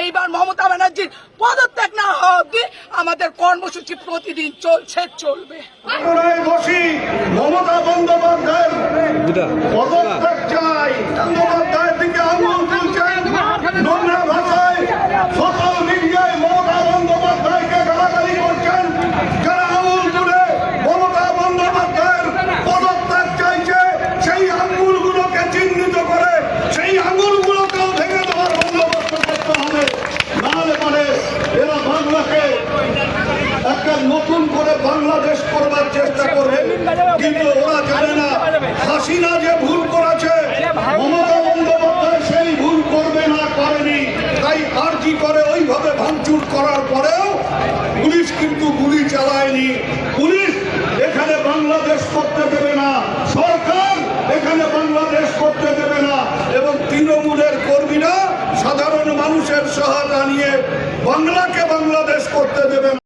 এইবার মমতা ব্যানার্জির পদত্যাগ না হওয়া অব্দি আমাদের কর্মসূচি প্রতিদিন চলছে চলবে। বসি মমতা বন্দ্যোপাধ্যায়ের নতুন করে বাংলাদেশ করবার চেষ্টা করবে। কিন্তু ওরা জানে না, হাসিনা যে ভুল করেছে, মমতা বন্দ্যোপাধ্যায় সেই ভুল করবে না, করেনি। তাই আর্জি করে ওইভাবে ভাঙচুর করার পরেও পুলিশ কিন্তু গুলি চালায়নি। পুলিশ এখানে বাংলাদেশ করতে দেবে না, সরকার এখানে বাংলাদেশ করতে দেবে না, এবং তৃণমূলের কর্মীরা সাধারণ মানুষের সহায়তা নিয়ে বাংলাকে বাংলাদেশ করতে দেবে না।